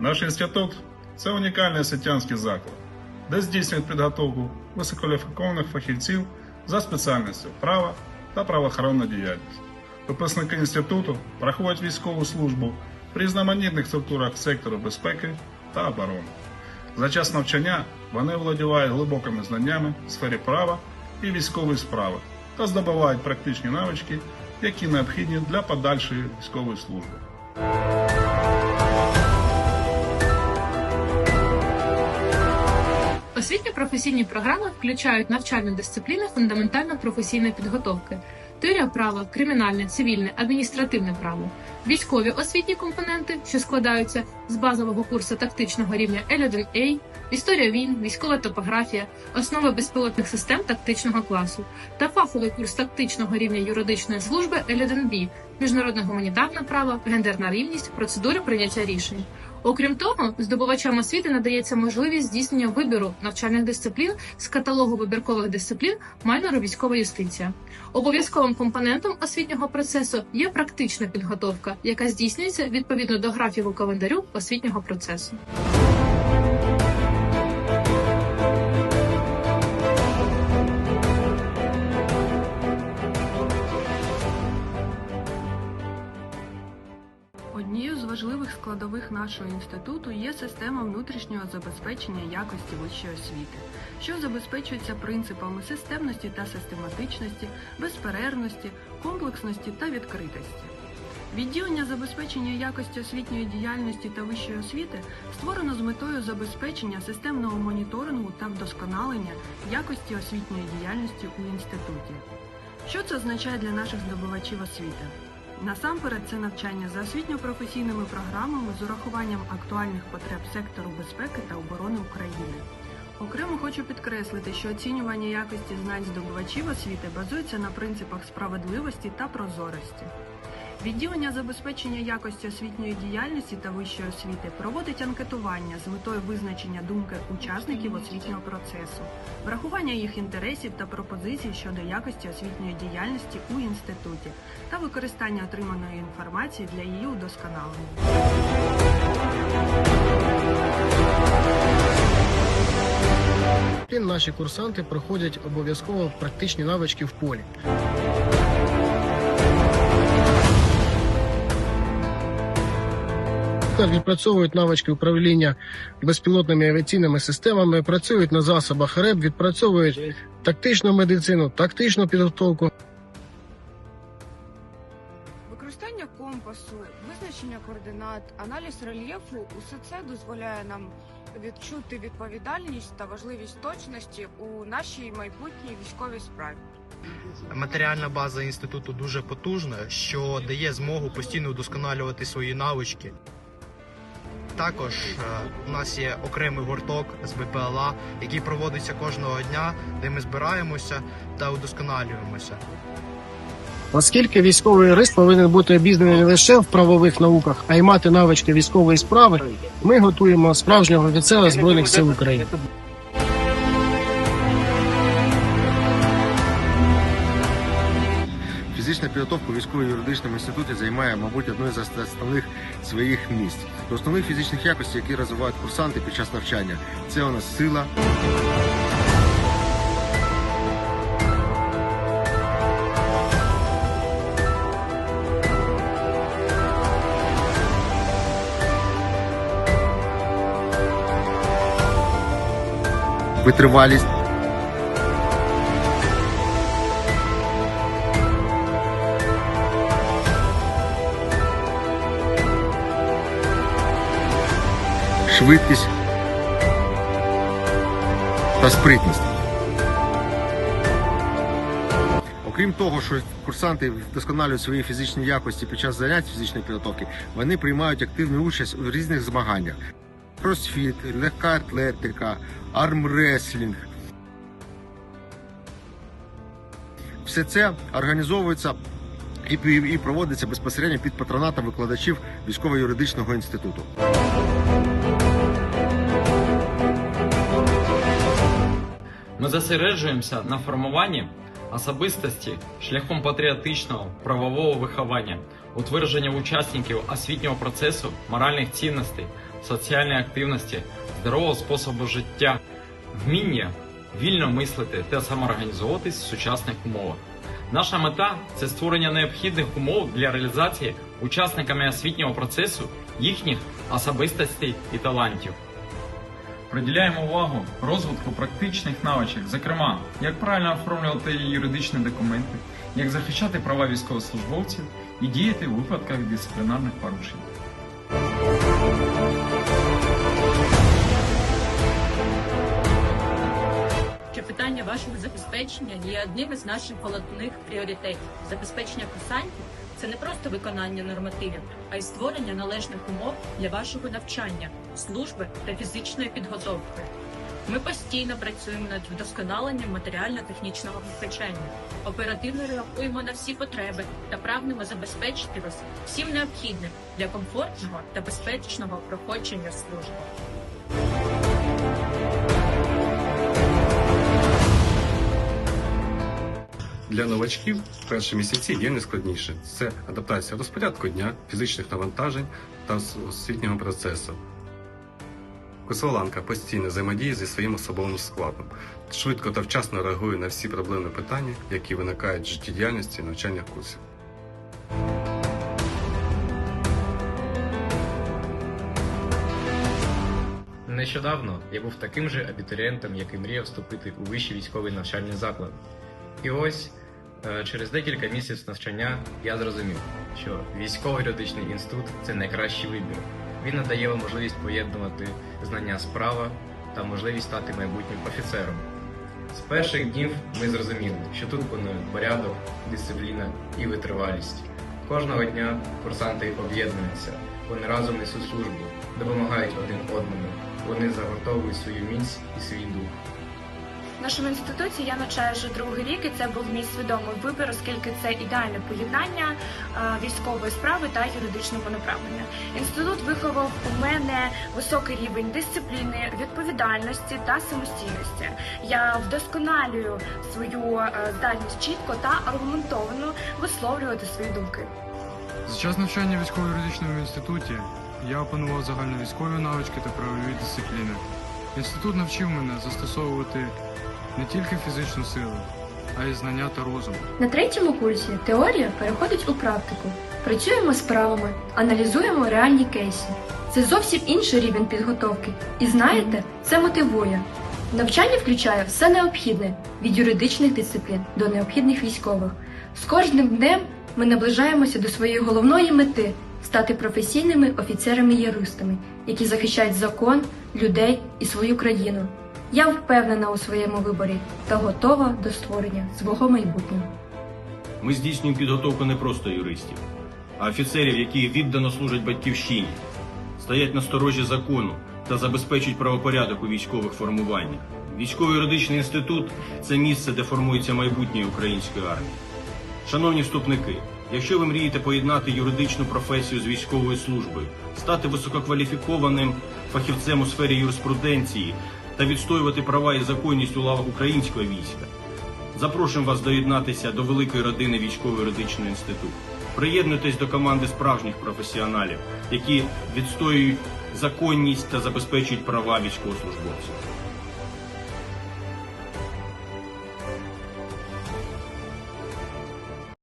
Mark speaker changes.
Speaker 1: Наш інститут це унікальний освітянський заклад, де здійснюють підготовку висококваліфікованих фахівців за спеціальністю права та правоохоронна діяльність. Випускники інституту проходять військову службу при різноманітних структурах сектору безпеки та оборони. За час навчання вони володівають глибокими знаннями в сфері права і військової справи та здобувають практичні навички, які необхідні для подальшої військової служби.
Speaker 2: Освітні професійні програми включають навчальні дисципліни фундаментально-професійної підготовки, теорія права, кримінальне, цивільне, адміністративне право, військові освітні компоненти, що складаються з базового курсу тактичного рівня L1A, історія війн, військова топографія, основи безпілотних систем тактичного класу та фаховий курс тактичного рівня юридичної служби L1B, міжнародне гуманітарне право, гендерна рівність, процедури прийняття рішень. Окрім того, здобувачам освіти надається можливість здійснення вибору навчальних дисциплін з каталогу вибіркових дисциплін майнору військова юстиція. Обов'язковим компонентом освітнього процесу є практична підготовка, яка здійснюється відповідно до графіку календарю освітнього процесу.
Speaker 3: Важливих складових нашого інституту є система внутрішнього забезпечення якості вищої освіти, що забезпечується принципами системності та систематичності, безперервності, комплексності та відкритості. Відділення забезпечення якості освітньої діяльності та вищої освіти створено з метою забезпечення системного моніторингу та вдосконалення якості освітньої діяльності у інституті. Що це означає для наших здобувачів освіти? Насамперед, це навчання за освітньо-професійними програмами з урахуванням актуальних потреб сектору безпеки та оборони України. Окремо хочу підкреслити, що оцінювання якості знань здобувачів освіти базується на принципах справедливості та прозорості. Відділення забезпечення якості освітньої діяльності та вищої освіти проводить анкетування з метою визначення думки учасників освітнього процесу, врахування їх інтересів та пропозицій щодо якості освітньої діяльності у інституті та використання отриманої інформації для її удосконалення.
Speaker 4: Наші курсанти проходять обов'язково практичні навички в полі. Наприклад, Відпрацьовують навички управління безпілотними авіаційними системами, працюють на засобах РЕБ, відпрацьовують тактичну медицину, тактичну підготовку.
Speaker 5: Використання компасу, визначення координат, аналіз рельєфу усе це дозволяє нам відчути відповідальність та важливість точності у нашій майбутній військовій справі.
Speaker 6: Матеріальна база інституту дуже потужна, що дає змогу постійно удосконалювати свої навички. Також е, у нас є окремий гурток з БПЛА, який проводиться кожного дня, де ми збираємося та удосконалюємося.
Speaker 4: Оскільки військовий юрист повинен бути обізнаний не лише в правових науках, а й мати навички військової справи, ми готуємо справжнього офіцера Збройних сил України.
Speaker 7: Фізична підготовка у військово-юридичному інституті займає, мабуть, одне з основних своїх місць. До основних фізичних якостей, які розвивають курсанти під час навчання, це у нас сила, витривалість. Швидкість та спритність. Окрім того, що курсанти вдосконалюють свої фізичні якості під час занять фізичної підготовки, вони приймають активну участь у різних змаганнях: кросфіт, легка атлетика, армреслінг. Все це організовується і проводиться безпосередньо під патронатом викладачів військово-юридичного інституту.
Speaker 8: Зосереджуємося на формуванні особистості шляхом патріотичного правового виховання, утвердження учасників освітнього процесу, моральних цінностей, соціальної активності, здорового способу життя, вміння вільно мислити та самоорганізовуватись в сучасних умовах. Наша мета це створення необхідних умов для реалізації учасниками освітнього процесу їхніх особистостей і талантів. Приділяємо увагу розвитку практичних навичок, зокрема, як правильно оформлювати юридичні документи, як захищати права військовослужбовців і діяти у випадках дисциплінарних порушень.
Speaker 9: Питання вашого забезпечення є одним із наших головних пріоритетів. Забезпечення курсантів це не просто виконання нормативів, а й створення належних умов для вашого навчання, служби та фізичної підготовки. Ми постійно працюємо над вдосконаленням матеріально-технічного забезпечення, оперативно реагуємо на всі потреби та прагнемо забезпечити вас всім необхідним для комфортного та безпечного проходження служби.
Speaker 10: Для новачків перші місяці є найскладніше. Це адаптація розпорядку дня, фізичних навантажень та освітнього процесу. Косоланка постійно взаємодіє зі своїм особовим складом, швидко та вчасно реагує на всі проблемні питання, які виникають в життєдіяльності навчальних курсів.
Speaker 11: Нещодавно я був таким же абітурієнтом, який мріяв вступити у вищий військовий навчальний заклад. І ось через декілька місяців навчання я зрозумів, що військовий юридичний інститут це найкращий вибір. Він надає вам можливість поєднувати знання з права та можливість стати майбутнім офіцером. З перших днів ми зрозуміли, що тут панують порядок, дисципліна і витривалість. Кожного дня курсанти об'єднуються, вони разом несуть службу, допомагають один одному, вони загортовують свою міць і свій дух.
Speaker 12: Нашому інституті я навчаю вже другий рік, і це був мій свідомий вибір, оскільки це ідеальне поєднання е, військової справи та юридичного направлення. Інститут виховав у мене високий рівень дисципліни, відповідальності та самостійності. Я вдосконалюю свою е, здатність чітко та аргументовано висловлювати свої думки.
Speaker 13: За час навчання в військово-юридичному інституті я опанував загальновійськові навички та правові дисципліни. Інститут навчив мене застосовувати не тільки фізичну силу, а й знання та розум.
Speaker 12: На третьому курсі теорія переходить у практику. Працюємо з правами, аналізуємо реальні кейси. Це зовсім інший рівень підготовки. І знаєте, це мотивує. Навчання включає все необхідне від юридичних дисциплін до необхідних військових. З кожним днем ми наближаємося до своєї головної мети стати професійними офіцерами-юристами, які захищають закон, людей і свою країну. Я впевнена у своєму виборі та готова до створення свого майбутнього.
Speaker 14: Ми здійснюємо підготовку не просто юристів, а офіцерів, які віддано служать батьківщині, стоять на сторожі закону та забезпечують правопорядок у військових формуваннях. Військовий юридичний інститут це місце, де формується майбутнє української армії. Шановні вступники, якщо ви мрієте поєднати юридичну професію з військовою службою, стати висококваліфікованим фахівцем у сфері юриспруденції та відстоювати права і законність у лавах українського війська, Запрошуємо вас доєднатися до великої родини військово-юридичного інституту. Приєднуйтесь до команди справжніх професіоналів, які відстоюють законність та забезпечують права військовослужбовців.